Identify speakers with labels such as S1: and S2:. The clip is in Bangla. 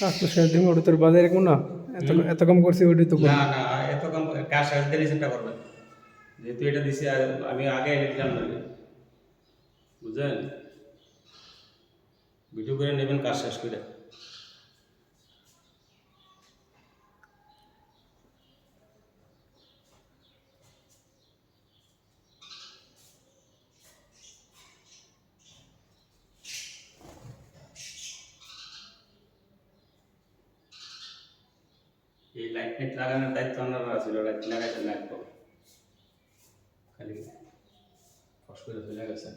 S1: কাজ শেষ দিন ওটা তোর বাজারে এরকম না? এত এত কম করছি ওটাই তো
S2: না না এত কম কাজ শেষ দিলে চিন্তা করবেন যেহেতু এটা দিছি আর আমি আগে এনে দিলাম না। বুঝলেন? ভিডিও করে নেবেন কাজ শেষ করে। এই লাইট ফাইট লাগানোর দায়িত্ব আপনারা ছিল লাইট লাগাইছেন না খালি ফস করে চলে গেছেন